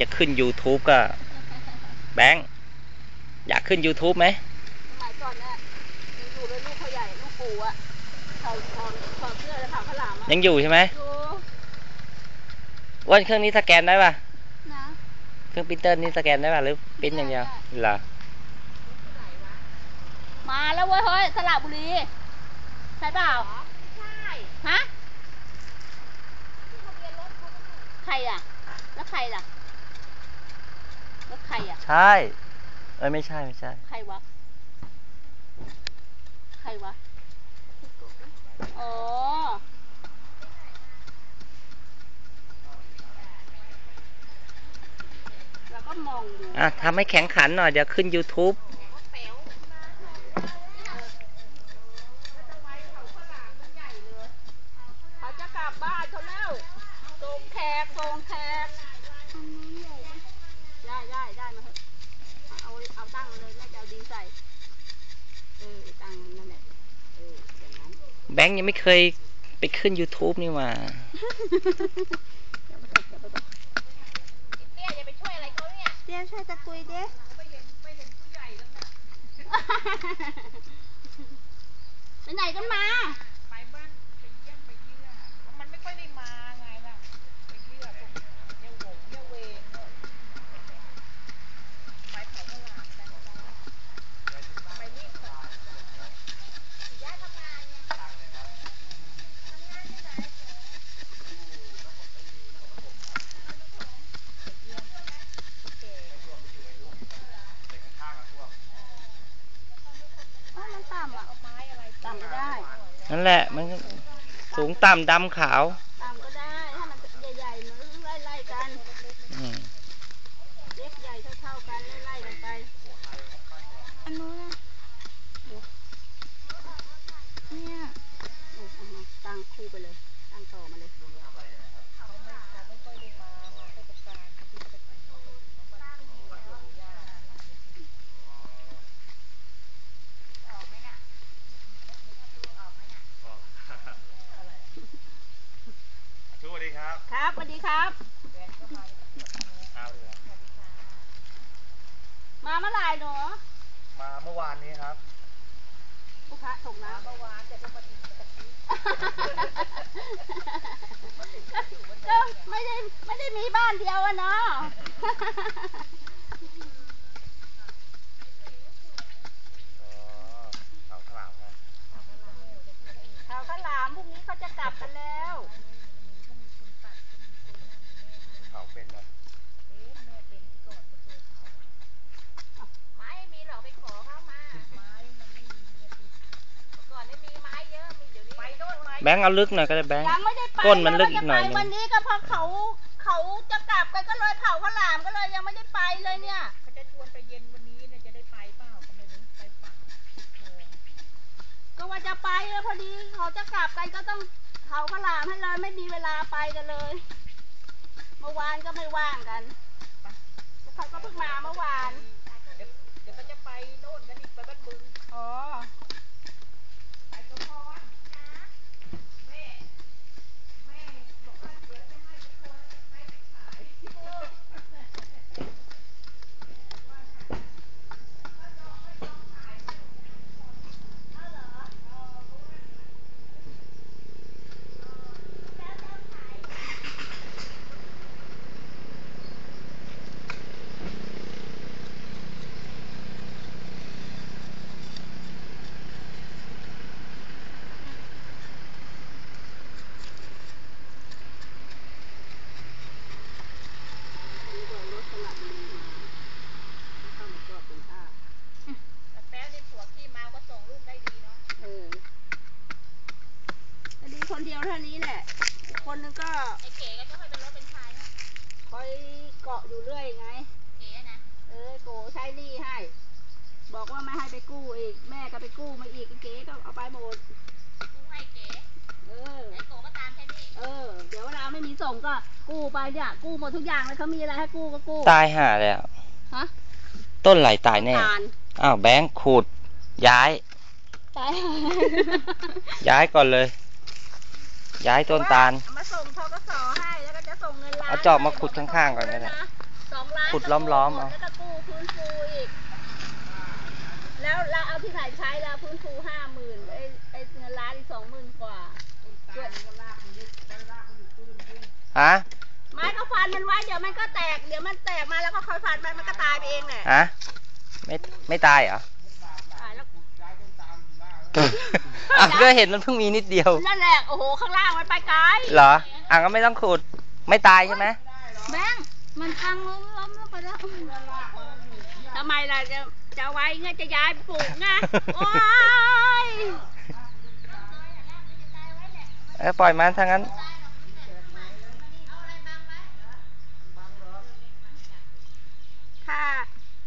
จะขึ้น YouTube ก็ แบงค์อยากขึ้น YouTube ไหมสมัยก่อนเนี่ยยังอยู่เลยลูกเขาใหญ่ลูกปู่อะถอดถอดถอดเสื้อแล้วถอดข้าวหลามอะยังอยู่ใช่ไหมอยู่อ้วันเครื่องนี้สแกนได้ป่ะ นะเครื่องปรินเตอร์นี่สแกนได้ป่ะหรือปริ้นอย่างเดียวเหรอมาแล้วเว้ยเฮ้ยสระบุรีใช่เปล่าใช่ฮะใครอะ แล้วใครล่ะแล้ว ใครอะใช่ เอ้ยไม่ใช่ไม่ใช่ ใครวะ ใครวะ อ๋อ แล้วก็มองดูอะทำให้แข็งขันหน่อยเดี๋ยวขึ้น YouTube เขาจะกลับบ้านเขาแล้วส่งแขกส่งแขก ได้ได้ได้มาเถอะเอาเอาตั้งมาเลยแม่จะเอาดินใส่ เออตั้งนั่นแหละเอออย่างนั้นแบงค์ยังไม่เคยไปขึ้น YouTube นี่หว่าอย่าไปตกอย่าไปตกเตี้ยอย่าไปช่วยอะไรเขาเนี่ยเดี๋ยวช่วยตะกุยเด้ไม่เห็นไม่เห็นผู้ใหญ่แล้วนะไปไหนกันมา ไปบ้านไปเยี่ยมไปเยือนมันไม่ค่อยได้มาไงล่ะ ไปเยือนพวกเยี่ยวหงเยี่ยวเวงเนอะไปเผาข้าวหลามกันไปรีบก่อนย่าทำงานไงทำงานที่ไหน อ๋อมั นต่ำอะเอาไม้อะไรต่ำก็ได้นั่นแหละ มันสูงต่ำดำขาว ต่ำก็ได้ ถ้ามันใหญ่ๆมันไล่ๆกันอืมเล็กใหญ่เท่าๆกันไล่ๆกันไปอันนู้นนะเนี่ยโอ้โหตั้งคู่ไปเลย ตั้งต่อมาเลย เขาไม่เขาไม่ค่อยได้มาเทศกาลบางทีก็ไปกินเขาไปกินบ้างบางทีก็ไปกินย่า สวัส ดีครับ ครับสวัสดีครับเอาเลยมาเมื่อไหร่หนูมาเมื่อวานนี้ครับลูกค้าส่งน้ำเมื่อวานจะเพิ่งมากินกะทิก็ไม่ได้ไม่ได้มีบ้านเดียวอะเนาะอ๋อเขาถลามกันเขาก็หลามพรุ่งนี้เขาจะกลับกันแล้ว เขาเป็นแบบไม้มีหรอกไปขอเขามา ไม้มันไม่มีเนี่ยสิเมื่อก่อนเนี่ยมีไม้เยอะ มีเดี๋ยวนี้ไปโน่นไม้แบงค์เอาลึกหน่อยก็ได้แบงค์ ยังไม่ได้ไปก้นมันลึกอีกหน่อยว่าจะนึไปวันงนี้ก็เพราะเขาเขาจะกลับกันก็เลยเผาข้าวหลามก็เลยยังไม่ได้ไปเลยเนี่ย เขาจะชวนไปเย็นวันนี้เนี่ยจะได้ไปเปล่าก็ไม่รู้ไปฝั่งโอ่งก็ว่าจะไปแล้วพอดีเขาจะกลับกันก็ต้องเผาข้าวหลามให้เลยไม่มีเวลาไปกันเลย เมื่อวานก็ไม่ว่างกันแล้วเขาก็เพิ่งมาเมื่อวาน เดี๋ยวเดี๋ยวก็จะไปโน่นกันอีกไปบ้านบึง อ๋อ ไปกระพรนะแม่แม่บอกว่าเดี๋ยวจะให้ทุกคนให้ไปขาย นี่ก็รถสลับบุรีมาเข้ามาจอดตรงท่า แต่แป๊บนี่ผัวขี้เมาก็ส่งลูกได้ดีเนาะ เออก็ดีคนเดียวเท่านี้แหละอีกคนนึงก็ ไอ้เก๋ก็ไม่ค่อยเป็นรถเป็นชายนะ คอยเกาะอยู่เรื่อยไง เก๋นะ เออโกใช้ หนี้ให้ บอกว่าไม่ให้ไปกู้อีก แม่ก็ไปกู้มาอีกเก๋ก็เอาไปหมด กูให้เก๋เออไอ้โกก็ตามแค่นี้ เออ เดี๋ยวเวลาไม่มีส่งก็กู้ไปเนี่ย กู้หมดทุกอย่างเลยเขามีอะไรให้กู้ก็กู้ ตายห่าแล้ว ฮะ ต้นไหลตายแน่ตาลอ้าวแบงค์ขูดย้าย ตายย้ายก่อนเลย ย้ายต้นตาลมาส่งทกสให้ แล้วก็จะส่งเงินล้านเอาจอบมาขุดข้างๆก่อนก็ได้นะล้านขุดก็ล้อมๆหมเอา แล้วก็กู้ ฟื้นฟูอีก แล้วเราเอาที่ไหนใช้แล้วฟื้นฟูห้าหมื่นไอ้ไอ้เงินล้านอีกสองหมื่นกว่า ฮะ ไม้ก็ฟันมันไว้เดี๋ยวมันก็แตก เดี๋ยวมันแตกมาแล้วก็ค่อยฟันมันมันก็ตายไปเองแหละฮะ ไม่ ไม่ตายเหรอตายแล้วอะก็เห็นมันเพิ่งมีนิดเดียว นั่นแหละโอ้โหข้างล่างมันไปไกลเหรอ อะก็ไม่ต้องขุด ไม่ตายใช่ไหม แบงค์มันพังล้มล้มลงไปแล้ว ทำไมล่ะจะจะเอาไว้ไงจะย้ายไปปลูกไงโอ้ยเออปล่อยมันถ้างั้น ถ้า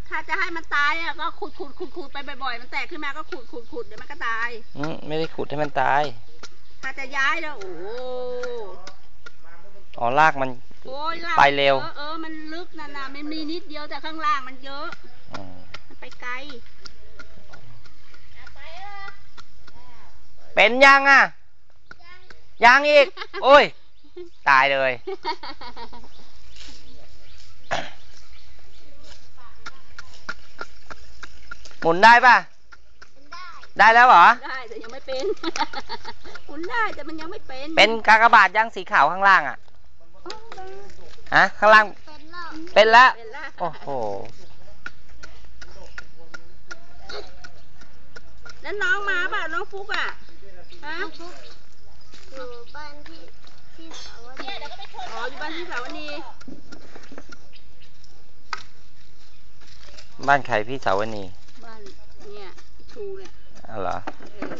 ถ้าจะให้มันตายอะก็ขุดขุดขุดขุดไปบ่อยๆ มันแตกขึ้นมาก็ขุดขุดขุดเดี๋ยวมันก็ตาย อืมไม่ได้ขุดให้มันตาย ถ้าจะย้ายแล้วโอ้โหอ๋อรากมัน โอ้ยลากไปเร็ว ออเออ มันลึกนั่นน่ะมันมีนิดเดียวแต่ข้างล่างมันเยอะอืมมันไปไกล เป็นยังอะ ยังอีก โอ้ย ตายเลย หมุนได้ป่ะ ได้แล้วเหรอ ได้แต่ยังไม่เป็นคุณได้แต่มันยังไม่เป็น เป็นกากบาทยังสีขาวข้างล่างอะอ๋อ ฮะข้างล่างเป็นแล้วเป็นแล้วเป็นแล้วโอ้โหแล้วน้องมาป่ะน้องฟุกอะฮะอยู่บ้านที่ที่สาวนีอ๋ออยู่บ้านที่สาวนีบ้านใครพี่สาวนีบ้านเนี่ยไอ้ชูเนี่ยอ๋อเหรอเออ